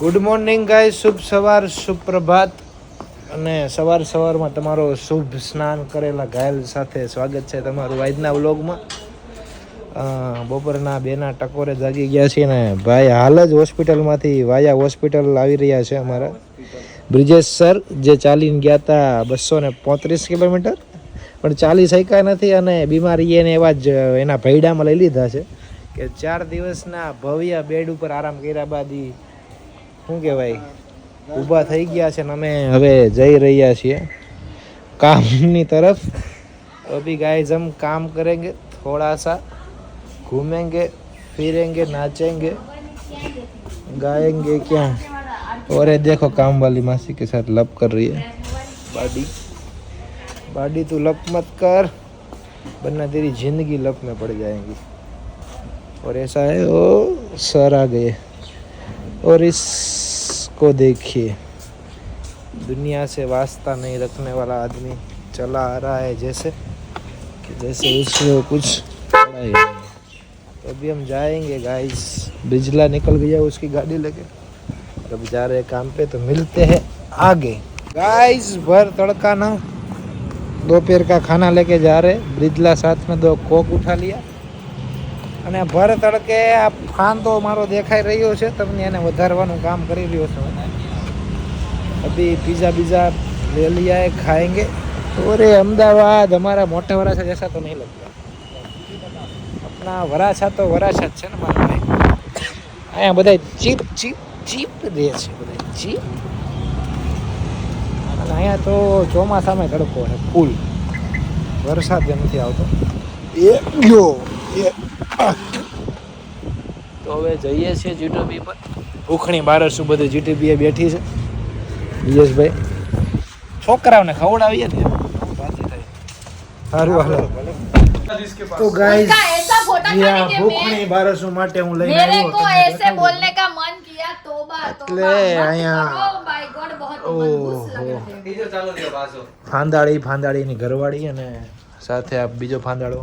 Good morning ગાય શુભ સવાર, સુપ્રભાત. અને સવાર સવારમાં તમારો શુભ સ્નાન કરેલા ઘાયલ સાથે સ્વાગત છે તમારું આજના વ્લોગમાં. બપોરના બેના ટકોરે જાગી ગયા છીએ ને ભાઈ, હાલ જ હોસ્પિટલમાંથી વાયા હોસ્પિટલ આવી રહ્યા છે અમારા. બ્રિજેશ સર, જે ચાલીને ગયા હતા બસો ને પોત્રીસ કિલોમીટર, પણ ચાલી શક્યા નથી અને બીમારી એને એવા જ એના ભૈડામાં લઈ લીધા છે કે ચાર દિવસના ભવ્ય બેડ ઉપર આરામ કર્યા બાદ શું કહેવાય? ઊભા થઈ ગયા છે ને અમે હવે જઈ રહ્યા છીએ કામની તરફ. અભી કામ કરેંગે થોડા સા घूमेंगे फिरेंगे नाचेंगे गाएँगे क्या और देखो काम वाली मासी के साथ लप कर रही है बाडी बाडी तू लप मत कर वरना तेरी ज़िंदगी लप में पड़ जाएँगी और ऐसा है वो सर आ गए और इसको देखिए। दुनिया से वास्ता नहीं रखने वाला आदमी चला आ रहा है जैसे कि जैसे उसको कुछ तो अभी हम जाएँगे गाइस बिजला निकल गया उसकी गाड़ी लेके। अब जा रहे काम पे तो मिलते हैं आगे। गाइस भर तड़का ना। दोपहर का खाना लेके जा रहे ब्रिजला साथ में दो कोक उठा लिया। અને ભર તડકે આ ફાંદો મારો દેખાઈ રહ્યો છે. તમને એને વધારવાનું કામ કરી રહ્યો છું. અભી પીઝા બીજા લે લીયા ખાએંગે ઓરે અમદાવાદ, અમારા મોટા વરાછા જૈસા તો નહીં લગતા. આપણા વરાછા તો વરાછા જ છે ને મારા ભાઈ. અહીંયા બધા ચીપ ચીપ ચીપ દે છે બધા ચીપ. અને અહીંયા તો ચોમાસામાં તડકો છે ફૂલ. વરસાદ નથી આવતો. એ ગયો. તો હવે જઈએ છીએ જીટીબી પર. ભૂખણી બારસ શું બધી જીટીબી બેઠી છે. યશભાઈ. છોકરાઓને ખવડાવીએ ને. સારું હાલો તો ગાઈસ ભૂખણી બારસો માટે હું લઈને આવ્યો મેરે એટલે અહીંયા ઓ માય ફાંદાળી ફાંદાળીની ઘરવાળી અને સાથે આ બીજો ફાંદાળો.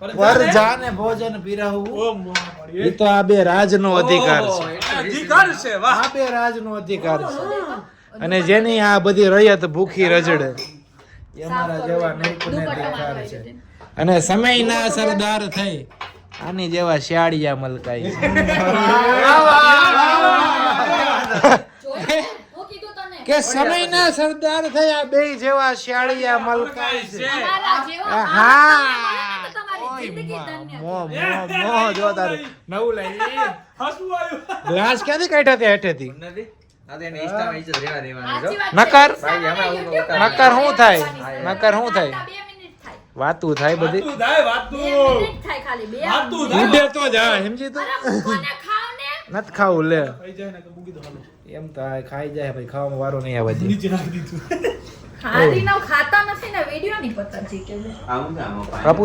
પર જાને ભોજન પીરહવું. એ તો આ બે રાજનો અધિકાર છે. અધિકાર છે વાહ. આ બે રાજનો અધિકાર છે. અને જેની આ બધી રયત ભૂખી રજડે એ અમારા જેવા નિર્ગુણ અધિકાર છે. અને સમયના સરદાર થઈ આની જેવા શિયાળિયા મલકાઈ છે. હું કીધું તને કે સમયના સરદાર થયા બે જેવા શિયાળિયા મલકાઈ છે. હા. જો તારું. નવું લઈ હસવું આવ્યું. ગ્લાસ ક્યાંથી કાઢ્યા તે હેઠેથી સાચી નકર? નકર શું થાય. નકર શું થાય? બે મિનિટ થાય. વાતું થાય બધી? વાતું. થાય બે વાતું મિનિટ થાય ખાલી બે વાતું મિનિટ. થાય. ઉડે તો જા સમજી તું. અરે મૂકોને ખાવ ને? નથી ખાવું લે. થઈ જાય ને તો મૂકી દો હાલો. એમ તો ખાઈ જાય ભાઈ ખાવામાં વારો નહીં આવે નીચે નાખી દીધું. હારીનો ખાતા નથી ને વિડિયો ની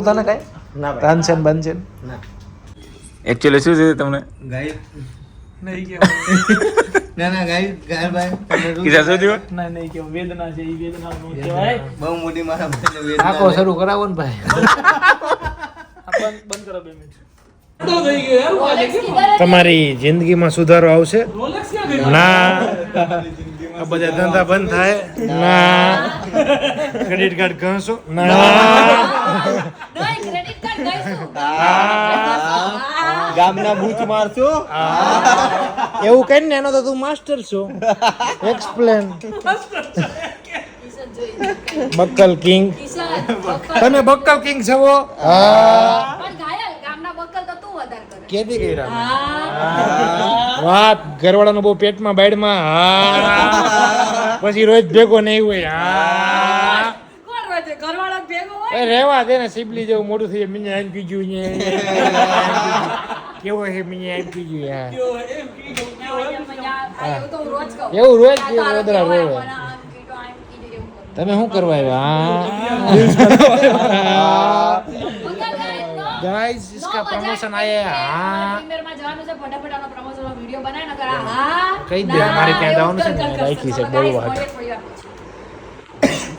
તને કઈ બનસેન એકચ્યુઅલી શું છે તમને? નહીં કેવું ના ના ગાય ગાય ભાઈ કિસ્સા શું થયું? ના નહીં વેદના છે ઈ વેદના નો કહેવાય. બહુ મોટી મારા ભાઈને વેદના આખો શરૂ કરાવો ને ભાઈ. બંધ બંધ કરો બે મિનિટ. તો થઈ ગયો યાર રોલેક્સ કિધર है? તમારી જિંદગીમાં સુધારો આવશે? ના. આ બધા ધંધા બંધ થાય. ના. ક્રેડિટ કાર્ડ ઘસો ના. નહીં ક્રેડિટ કાર્ડ ગામના બૂચ મારશો? એવું કઈ ને એનો તો તું માસ્ટર છો. એક્સપ્લેન બક્કલ કિંગ. તમે બક્કલ કિંગ છો? હા પણ ઘાયલ ગામના બક્કલ તો તું વધારે કરે કેદી કર્યા વાત ઘરવાળાનો બહુ પેટમાં બાયડમાં. હા. પછી રોજ ભેગો નહીં હોય. હા. રેવા દે ને સિબલી જેવું મોટું થઈ મીને એમ આમ કીધું ને કેવો છે મીને? એમ કીધું, હા હે? એવું રોજ રોદરા કેવો રોવે. કરું. તમે શું કરવા આવ્યા? મગર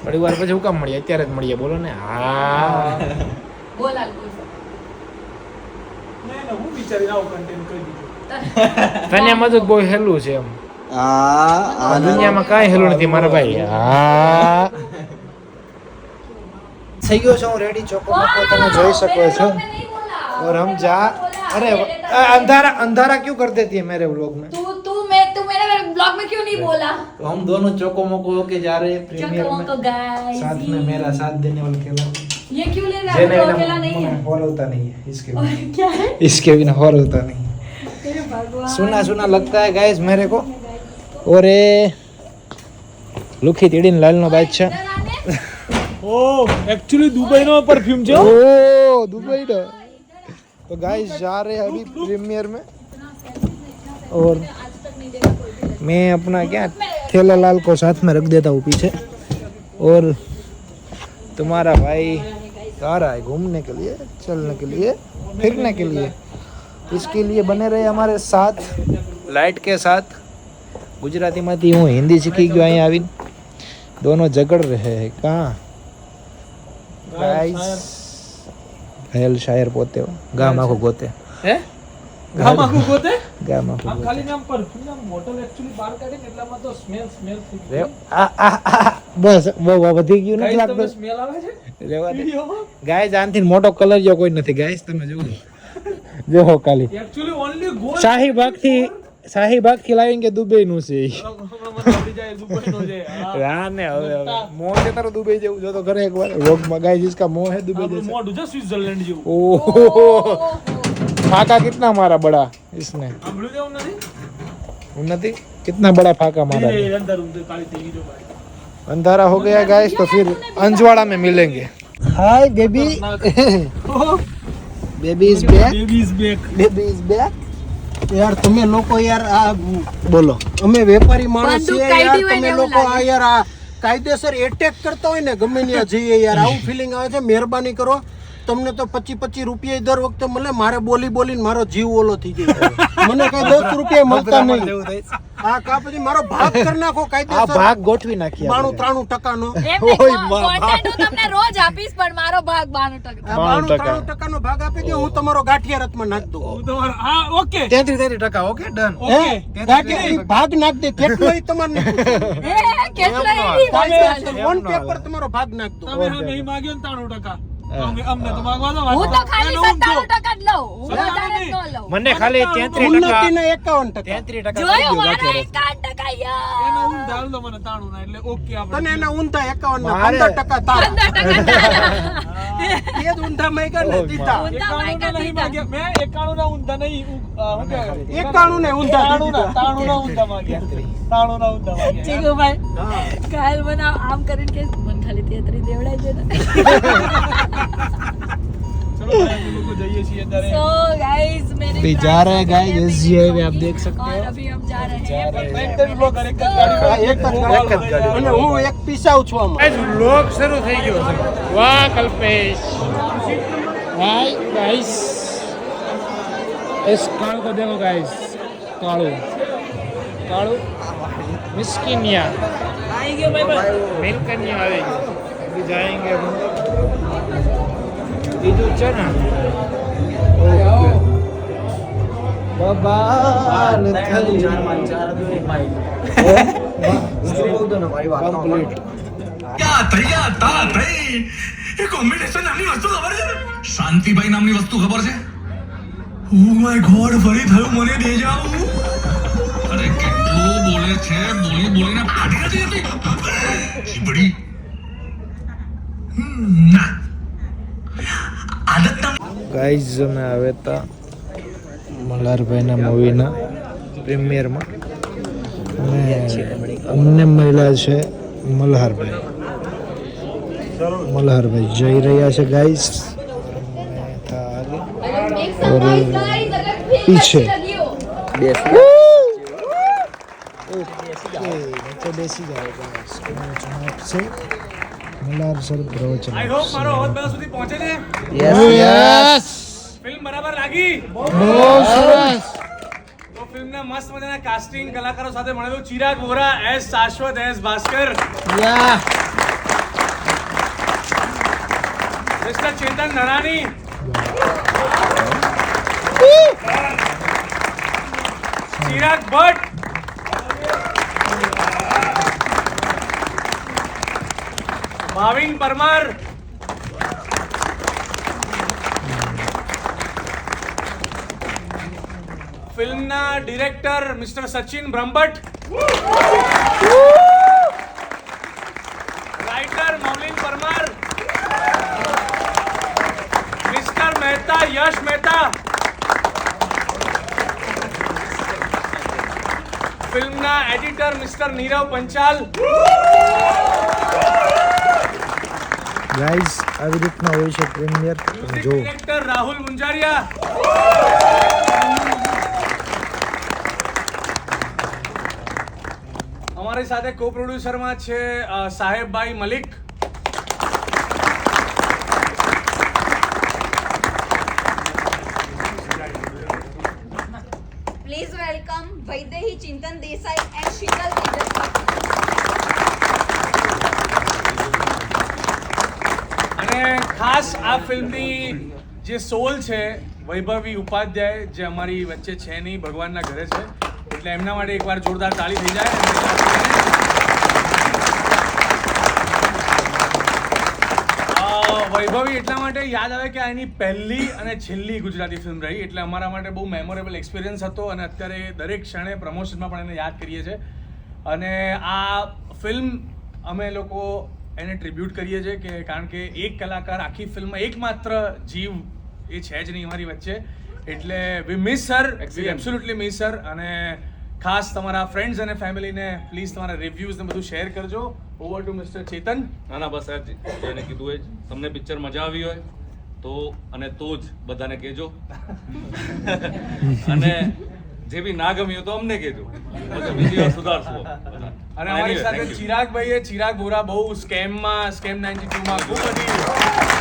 થોડી વાર પછી કામ મળીએ? અત્યારે જ મળીએ બોલો ને. હા. બોલ આલ તને મદદ બહુ હેલું છે એમ. આ દુનિયામાં કાંઈ હેલું નથી મારા ભાઈ. હા. થઈ ગયો છે હું રેડી ચોકો તમે જોઈ શકો છો. और हम जा बोला, अरे मेरे अ, अंधारा अंधारा क्यों कर देती है मेरे व्लॉग में तू तू मैं तू मेरे मेरे ब्लॉग में क्यों नहीं बोला तो हम दोनों चौको मोको होके जा रहे हैं प्रीमियर चको में को गाइस साथ में मेरा साथ देने वाले खेला ये क्यों ले रहा है जेने तो बिना अकेला नहीं है फॉलो होता नहीं है इसके और बिना क्या है इसके बिना फॉलो होता नहीं है हे भगवान सुना सुना लगता है गाइस मेरे को और ये લુખી તીડીને લાલનો બાદશાહ इधर आने ઓહ, actually દુબઈનો perfume છે હો. ओ दुबई का तो गाइस जा रहे हैं अभी प्रीमियर में और मैं अपना क्या थेला लाल को साथ में रख देता हूँ पीछे और तुम्हारा भाई आ रहा है घूमने के लिए चलने के लिए फिरने के लिए इसके लिए बने रहे हमारे साथ लाइट के साथ ગુજરાતીમાંથી હું હિન્દી શીખી ગયો અહીંયા આવીને દોનો ઝઘડ રહે હે કાં ગાઈસ ઘાયલ શાયર પોતે. ગામ આખું ગોતે. હે? ગામ આખું ગોતે? ગામ આમ ખાલી એટલામાં તો આ બસ બહુ વધી ગયું નથી લાગતું. smell આવે છે? રેવા દે. ગાઈસ આનથી મોટો કલર જો કોઈ નથી. ગાઈસ તમે જુઓ. જો ખાલી. Gold શાહીબાગથી શાહીબાગ થી લાવીને કે દુબઈ નું છે ઈ. હમણાં મને આવડી જાય, દુબઈનો છે. હા. હા ને હવે હવે મોં છે તારું દુબઈ જેવું જો તો ઘરે એકવાર રોગમાં ગાઈસ इसका મોં है દુબઈ આપણું जैसा મોઢું છે સ્વિટ્ઝરલેન્ડ જેવું ओह फाका कितना मारा बड़ा इसने સાંભળ્યું છે એવું નથી उन्नति कितना बड़ा फाका मारा એ અંદર ઊંધું કાળી થઈ ગઈ જો ભાઈ. अंधारा हो गया गाइस तो फिर अंजवाड़ा में मिलेंगे hi baby baby is back Baby is back. Baby is back યાર તમે લોકો યાર આ બોલો. અમે વેપારી માણસ છીએ યાર તમે લોકો આ યાર આ કાયદેસર એટેક કરતા હોય ને ગમે ત્યાં જઈએ યાર આવું ફિલિંગ આવે છે મહેરબાની કરો. તમને તો પચી પચી રૂપિયા દર વખતે મળે મારે બોલી બોલીને મારો જીવ ઓલો થઈ જાય મને કઈ દસ રૂપિયા મળતા નહીં. આ કા મારો ભાગ કરી નાખો કાયદેસર. આ ભાગ ગોઠવી નાખી 92 93% નો તમને રોજ આપીશ પણ મારો ભાગ 92% 92% નો ભાગ આપી દો હું તમારો ગાંઠિયા રત્ન નાખ દઉં. હા ઓકે. 33 33% okay done. ઓકે. ગાંઠિયા ભાગ નાખ દે કેટલો એ તમારને કેટલો એ વન પેપર તમારો ભાગ નાખ દો. તમે હા નહીં માંગ્યો 93% મને ખાલી તેત્રીસ ટકા એકાવન ટકા. તેત્રીસ ટકા કરી જોયું દો મારા ગાંઠિયા એકાવન ટકા એનો યાર ઊંધા હાલ દો મને ત્રાણું ના એટલે okay આપણે. તને એના ઊંધા એકાવન ના મારે- પંદર ટકા તારા પંદર ટકા તારા. એ જ ઊંધા માગ્યા ને દીધા ઊંધા એકાણું ના દીધા. માગ્યા. મેં ના ઊંધા નહીં, ઉ- અ, શું ને ઊંધા ત્રાણું ના- દીધા. ત્રાણું ના ઊંધા માગ્યા. ત્રાણું ના ઊંધા માગ્યા. ચીકુભાઈ કાલ મને આમ કરીને કે મને ખાલી તેત્રી દેવડાય છે ને ચલો ભાઈ, અમે લોકો જઈએ છીએ. सो गाइस मेरे अभी जा रहे हैं guys, SG हाईवे आप देख सकते हो। और अभी हम जा रहे हैं એક જ બ્લોક એક જ ગાડી હા, એક જ બહુ ગાડી. વાળો થઈ અને જાય. હું એક પીસાવ છું આમાં ગાઈસ વ્લોગ શરૂ થઈ ગયો છે વાહ કલ્પેશ હાય ગાઈસ इस काल को देखो गाइस कालू कालू मिस्किनिया આઈ ગયો ભાઈ ભાઈ. मिलकनिया आवेगी अभी जाएंगे हम બીજું છે ને બબાલ થઈ શાંતિભાઈ નામની વસ્તુ ખબર છે? ઓ માય ગોડ ફરી થયું મને દે જાવ અરે કેટલું બોલે છે? બોલી બોલીને ફાટી જતી ચીબડી. હમ, ના. આદત ગાઈઝ અમે આવે તા મલ્હારભાઈના મૂવીના પ્રીમિયરમાં અને અમને મળ્યા છે મલ્હારભાઈ. મલ્હારભાઈ જઈ રહ્યા છે ગાઈસ પીછે. બેસી જાય મલ્હાર સર પ્રવચન યસ યસ લાગી બહુ સરસ તો ફિલ્મના મસ્ત મજાના કાસ્ટિંગ કલાકારો સાથે મળેલું ચિરાગ વોરા એસ શાશ્વત એસ ભાસ્કર યા મિસ્ટર ચેતન નરાણી ચિરાગ ભટ્ટ ભાવિન પરમાર ફિલ્મના director mister Sachin Brahmbhatt writer Maulin Parmar mister Mehta Yash Mehta ફિલ્મના editor mister Nirav Panchal guys આવી રીતના હોય છે પ્રીમિયર તમે મ્યુઝિક જો ડિરેક્ટર રાહુલ મુંજારિયા અમારી સાથે કો પ્રોડ્યુસરમાં છે સાહેબભાઈ Malik please welcome Chintan Desai and Sheetal Tejas. અને ખાસ આ ફિલ્મની જે સોલ છે વૈભવી ઉપાધ્યાય જે અમારી વચ્ચે છે નહીં ભગવાનના ઘરે છે એટલે એમના માટે એકવાર જોરદાર તાળી થઈ જાય વૈભવી એટલા માટે યાદ આવે કે આ એની પહેલી અને છેલ્લી ગુજરાતી ફિલ્મ રહી. એટલે અમારા માટે બહુ મેમોરેબલ એક્સપિરિયન્સ હતો અને અત્યારે દરેક ક્ષણે પ્રમોશનમાં પણ એને યાદ કરીએ છીએ. અને આ ફિલ્મ અમે લોકો એને ટ્રિબ્યુટ કરીએ છીએ કે કારણ કે એક કલાકાર આખી ફિલ્મમાં એકમાત્ર જીવ એ છે જ નહીં અમારી વચ્ચે. એટલે we miss sir absolutely miss sir અને ખાસ તમારા ફ્રેન્ડ્સ અને ફેમિલીને પ્લીઝ તમારા રિવ્યૂઝ ને બધું શેર કરજો. ઓવર ટુ મિસ્ટર ચેતન ના ના બસ જેને કીધું એ જ. તમને પિક્ચર મજા આવી હોય તો અને તો જ બધાને કહેજો. અને જે બી ના ગમ્યું તો અમને કહેજો. બીજી વાર સુધારશું અને અમારી સાથે thank ચિરાગ બોરા બહુ સ્કેમમાં સ્કેમ 92 માં ખૂબ બધી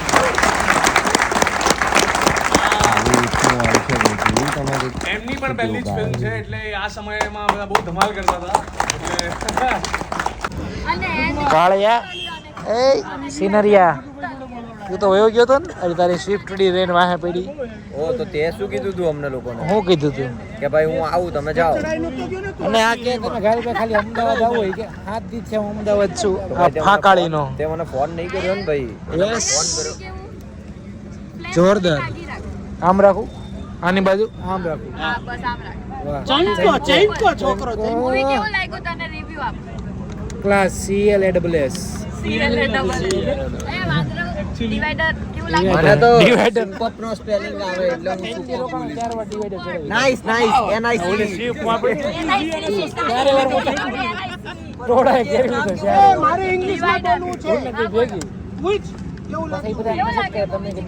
એમની પણ પહેલી જ ફિલ્મ છે એટલે આ સમયમાં બધા બહુ ધમાલ કરતા હતા. એટલે કાળિયા. એ સિનરિયા. તું તો વયો ગયો તો ને? અરે તારી સ્વિફ્ટ ડી રેન વાહે પડી. ઓ તો તે શું કીધું તું અમને લોકોને? હું કીધું તું? કે ભાઈ હું આવું તમે જાઓ. અને આ કે તમે ગાડી પર ખાલી અમદાવાદ આવું હોય કે? હાથ દી છે હું અમદાવાદ છું. આ ફાકાળીનો. તે મને ફોન નહીં કર્યો ને ભાઈ? યસ જોરદાર. કામ આમ રાખું? આની બાજુ આમ રાખો હા બસ આમ રાખ વાહ ચૈનકો ચૈનકો છોકરો મૂવી કેવું લાગ્યું તને રિવ્યુ આપ class C L A double A વાંદરો ડિવાઈડર કેવું મને લાગ્યું તો Divider. સુપર નો સ્પેલિંગ આવે એટલે હું ચડાવી નાઈસ એ છે મારે બોલવું છે ભેગી કેવું તમને કે.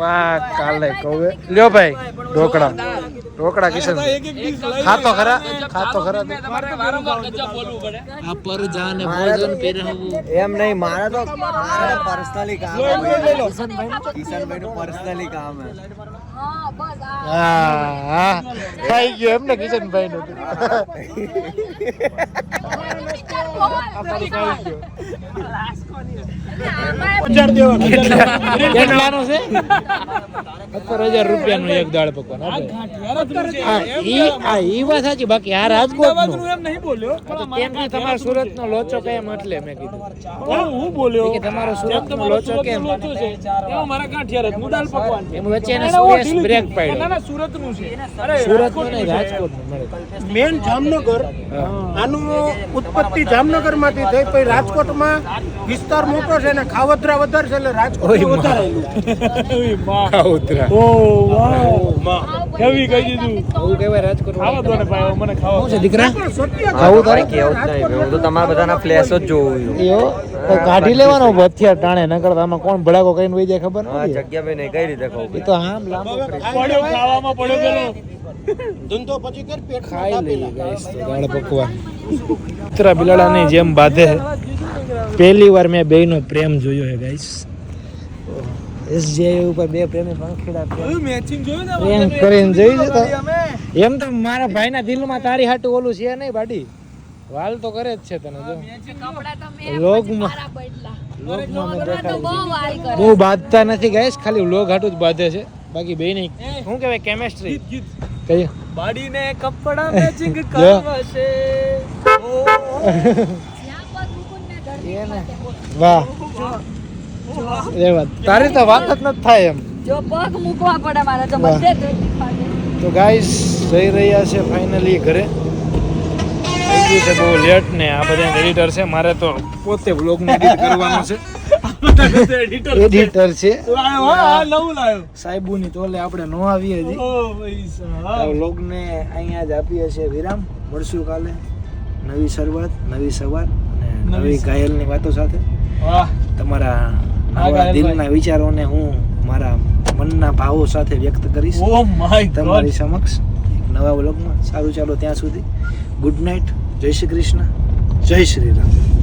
વાહ કાલે કહું લ્યો ભાઈ ઢોકળા. ઢોકળા કિશન. ખાતો ખરા? ખાતો ખરા આ પર જાને ભોજન પહેરવું. એમ નહીં મારે તો મારે પર્સનલી કામ છે કિશનભાઈ નું પર્સનલી કામ છે હા બસ આ. હા હા. થઈ ગયો એમ ને કિશનભાઈ નું. રાજકોટ તમારો લોચો કેમ મેં કે રાજકોટ આનું ઉત્પત્તિ જામનગરમાંથી થઈ, પછી રાજકોટમાં વિસ્તાર મોટો છે. ને ખાવતરા વધારે છે એટલે રાજકોટ ઓય વધારે ખાવતરા. ઓ વાહ હેવી કહી દીધું? હું કહેવાય રાજકોટ ખાવા દો ને ભાઈ મને ખાવા શું છે દીકરા? આવું તારે? કેવું જ નહીં હું તો તમારા બધાના ફ્લેશ જ જોઉં છું. યો તો કાઢી લેવાનો હથિયાર ટાણે નકર આમાં કોણ ભડાકો કરીને વઈ જાય ખબર નથી. જગ્યા ભાઈ નહીં કઈ રીતે ખાવ એ તો આમ લાંબો પડ્યો ખાવામાં પડ્યો પેલો. ધંધો પછી કર પેટ ખાઈ લે ગાઈસ તો દાળ પકવાન. કૂતરા બિલાડાની જેમ બાંધે. પહેલી વાર મેં બેયનો પ્રેમ જોયો હે ગાઈસ એસજીઆઈ ઉપર બે પ્રેમી પંખીડા પ્રેમ. કરીને જોઈ એમ તો મારા ભાઈના દિલમાં તારી હાટું ઓલું છે નહીં બાડી. વાલ તો કરે જ છે તને જો. કપડા લોગમાં લોગમાં મેં કપડા તો દેખાડી બહુ વાલ કરે બહુ બાંધતા નથી ગાઈસ ખાલી લોગ હાટું જ બાંધે છે. બાકી બે નહીં. શું કહેવાય કેમેસ્ટ્રી કહીએ બાડીને કપડા મેચિંગ કરવાશે. વાહ. એ વાત. તારી તો વાત જ નથી થાય એમ. જો પગ મૂકવા પડે મારે તો બધે તો ગાઈસ જઈ રહ્યા છે ફાઇનલી ઘરે. થઈ છે બહુ લેટ ને આ બધા એડિટર છે. મારે તો પોતે વ્લોગ એડિટ કરવાનું છે. એડિટર એડિટર છે સાહેબુની તોલે આપણે નો આવીએ હજી. ભાઈ વ્લોગને અહીંયા જ આપીએ છીએ વિરામ. મળશું કાલે. નવી શરૂઆત નવી સવાર અને નવી ઘાયલની વાતો સાથે. વાહ. તમારા નવા દિલના વિચારોને હું મારા મનના ભાવો સાથે વ્યક્ત કરીશ. ઓ માય તમારી સમક્ષ એક નવા વ્લોગમાં. સારું ચાલો ત્યાં સુધી. ગુડ નાઇટ જય શ્રી કૃષ્ણ. જય શ્રી રામ.